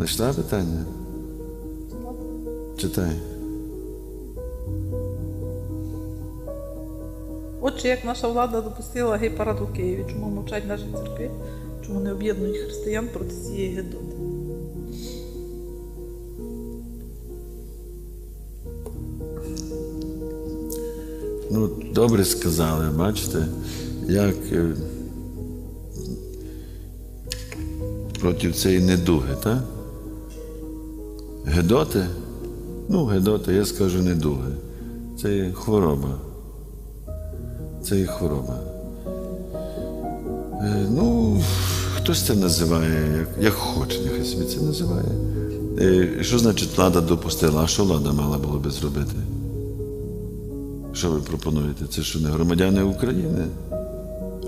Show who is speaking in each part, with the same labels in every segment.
Speaker 1: Знайшла питання? Читай.
Speaker 2: Отже, як наша влада допустила гей-парад у Києві, чому мовчать наші церкви, чому не об'єднують християн проти цієї гидоти?
Speaker 1: Ну, добре сказали, бачите, як е, проти цієї недуги, так? Гедоти? Ну, гедоти, я скажу недуги. Це є хвороба. Це є хвороба. Е, ну, хтось це називає, як, як хоче, нехай собі це називає. Е, що значить влада допустила? А що влада мала було би зробити? Що ви пропонуєте? Це що не громадяни України?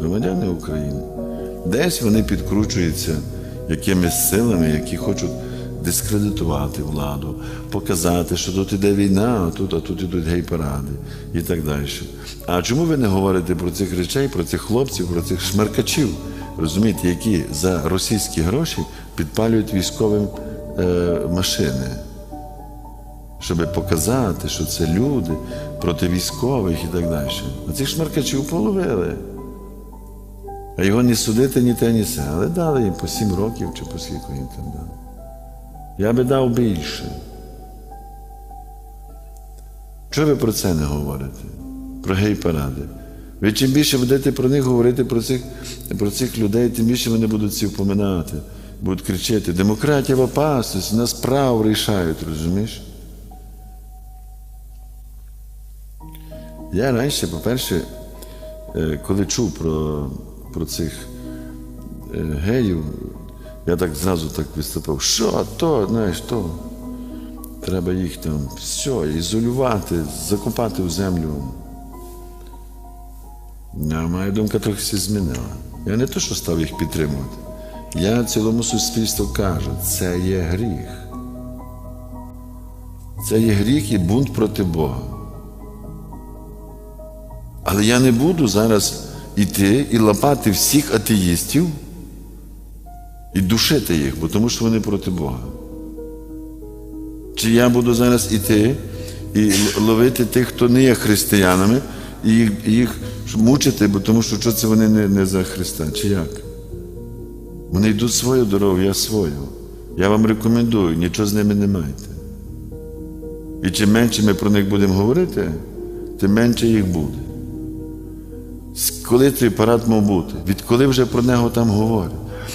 Speaker 1: Громадяни України. Десь вони підкручуються якимись силами, які хочуть дискредитувати владу, показати, що тут іде війна, а тут, а тут ідуть гей-паради і так далі. А чому ви не говорите про цих речей, про цих хлопців, про цих шмаркачів, розумієте, які за російські гроші підпалюють військовим е, машини? щоб показати, що це люди проти військових і так далі. А цих шмаркачів половили. А його ні судити, ні те, ні се. Але дали їм по сім років чи по скільки їм там дали. Я би дав більше. Чого ви про це не говорите? Про гей-паради? Ви чим більше будете про них говорити, про цих, про цих людей, тим більше вони будуть ці впоминати, будуть кричати, демократія в опасності, нас прав рішають, розумієш? Я раніше, по-перше, е, коли чув про, про цих е, геїв, я так зразу так виступав, що то, знаєш, то. Треба їх там все, ізолювати, закопати в землю. А моя думка трохи змінила. Я не то, що став їх підтримувати. Я цілому суспільству кажу, це є гріх. Це є гріх і бунт проти Бога. Але я не буду зараз іти і лапати всіх атеїстів і душити їх, бо тому що вони проти Бога. Чи я буду зараз іти і ловити тих, хто не є християнами, і їх, їх мучити, бо тому що, це вони не, не за Христа, чи як? Вони йдуть свою дорогу, я свою. Я вам рекомендую, нічого з ними не майте. І чим менше ми про них будемо говорити, тим менше їх буде. Коли цей парад мав бути? Відколи вже про нього там говорять?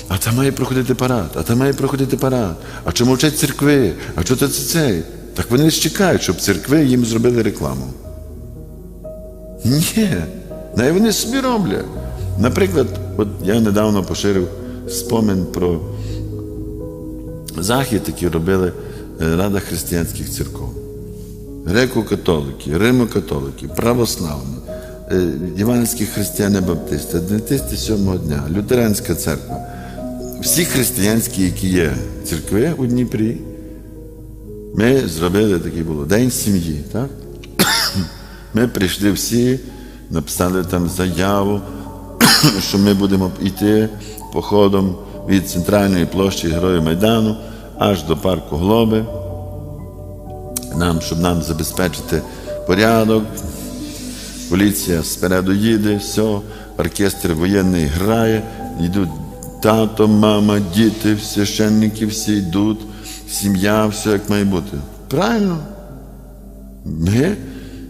Speaker 1: А там має проходити парад, а там має проходити парад. А чи мовчать церкви? А що це цей? Так вони ж чекають, щоб церкви їм зробили рекламу. Ні, навіть вони собі роблять. Наприклад, от я недавно поширив спомин про захід, який робили Рада християнських церков. Греко-католики, римо-католики, православні, е, євангельські християни баптисти, адвентисти сьомого дня, лютеранська церква. Всі християнські, які є церкви у Дніпрі, ми зробили такий було День сім'ї. Так? Ми прийшли всі, написали там заяву, що ми будемо йти походом від центральної площі Героїв Майдану аж до парку Глоби нам, щоб нам забезпечити порядок. Поліція спереду їде, все, оркестр воєнний грає, йдуть тато, мама, діти, священники всі йдуть, сім'я, все як має бути. Правильно? Ми,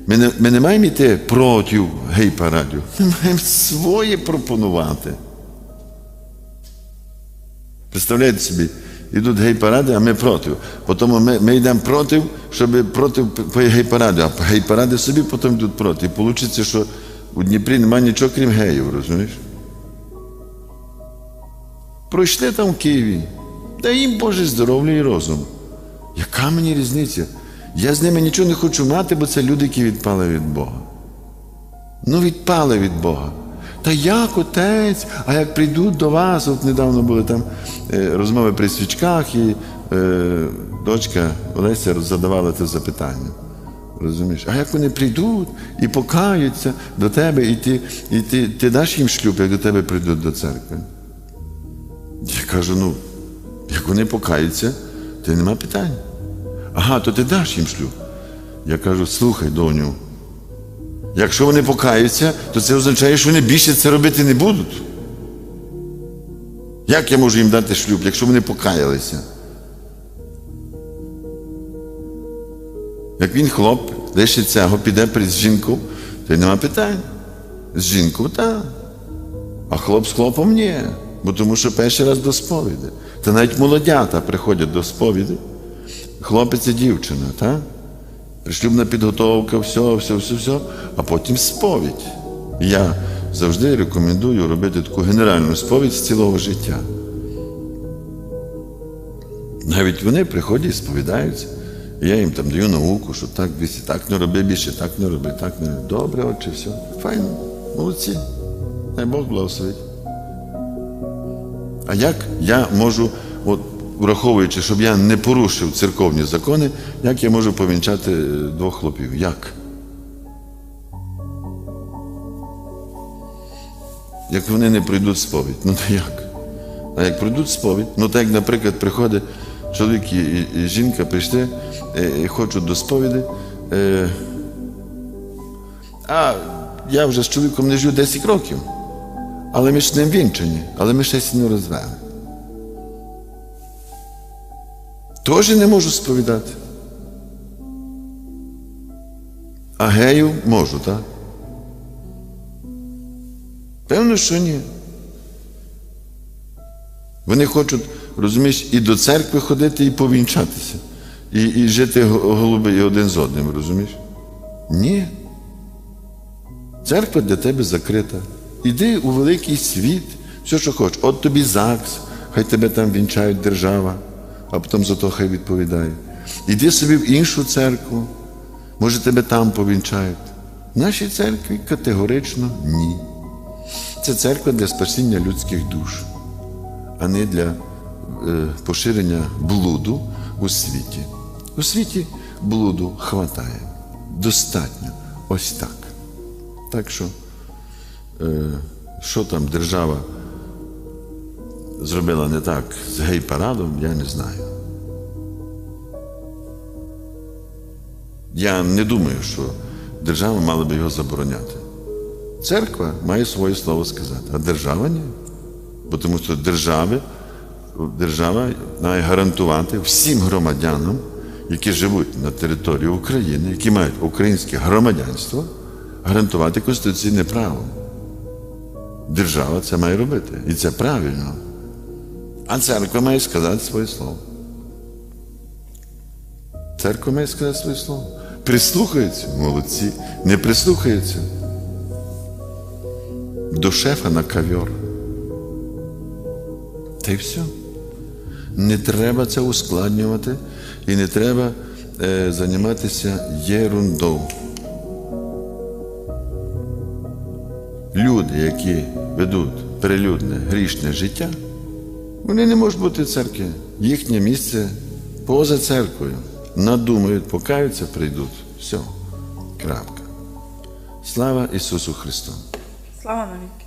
Speaker 1: ми, не, ми не маємо йти проти гей-парадів, ми маємо своє пропонувати. Представляєте собі, йдуть гей-паради, а ми проти. Потім ми, ми йдемо проти, щоб проти гей-паради, а гей-паради собі потім йдуть проти. І вийде, що у Дніпрі немає нічого, крім геїв, розумієш? Пройшли там в Києві. Дай їм Боже здоров'я і розум. Яка мені різниця? Я з ними нічого не хочу мати, бо це люди, які відпали від Бога. Ну, відпали від Бога. Та як отець? А як прийдуть до вас, от недавно були там е, розмови при свічках, і е, дочка Олеся задавала це запитання. Розумієш? А як вони прийдуть і покаються до тебе, і ти, і ти, ти даш їм шлюб, як до тебе прийдуть до церкви? Я кажу, ну, як вони покаються, Ти нема питань. Ага, то ти даш їм шлюб. Я кажу, слухай, доню, якщо вони покаються, то це означає, що вони більше це робити не будуть. Як я можу їм дати шлюб, якщо вони покаялися? Як він хлоп, лише цього піде перед жінку, то й нема питань. З жінкою так. А хлоп з хлопом ні. Бо тому що перший раз до сповіді. Та навіть молодята приходять до сповіді. Хлопець і дівчина, так? Шлюбна підготовка, все, все, все, все, а потім сповідь. Я завжди рекомендую робити таку генеральну сповідь з цілого життя. Навіть вони приходять і сповідаються. Я їм там даю науку, що так, дивіться, так не роби більше, так не роби, так не роби. Добре, отче, все. Файно, молодці. Дай Бог благословить. А як я можу, от, враховуючи, щоб я не порушив церковні закони, як я можу повінчати е, двох хлопів? Як? Як вони не пройдуть сповідь? Ну то як? А як пройдуть сповідь, ну так як, наприклад, приходить чоловік і жінка прийшли е, і хочуть до сповіді. Е, а я вже з чоловіком не живу 10 років. Але ми ж не вінчані, але ми ще не розвели. Теж не можу сповідати. А гею можу, так? Певно, що ні. Вони хочуть, розумієш, і до церкви ходити, і повінчатися, і, і жити го- голуби один з одним, розумієш? Ні. Церква для тебе закрита. Іди у великий світ, все, що хочеш. От тобі ЗАГС, хай тебе там вінчають держава, а потім за то хай відповідає. Іди собі в іншу церкву, може тебе там повінчають. В нашій церкві категорично ні. Це церква для спасіння людських душ, а не для е, поширення блуду у світі. У світі блуду хватає. Достатньо. Ось так. Так що, що там держава зробила не так з гей-парадом, я не знаю. Я не думаю, що держава мала би його забороняти. Церква має своє слово сказати, а держава ні. Бо тому що держави, держава має гарантувати всім громадянам, які живуть на території України, які мають українське громадянство, гарантувати конституційне право. Держава це має робити. І це правильно. А церква має сказати своє слово. Церква має сказати своє слово. Прислухаються, молодці. Не прислухаються. До шефа на ковер. Та й все. Не треба це ускладнювати і не треба е, займатися єрундою. Які ведуть прилюдне грішне життя, вони не можуть бути в церкві. Їхнє місце поза церквою. Надумають, покаються, прийдуть. Все. Крапка. Слава Ісусу Христу!
Speaker 2: Слава навіки.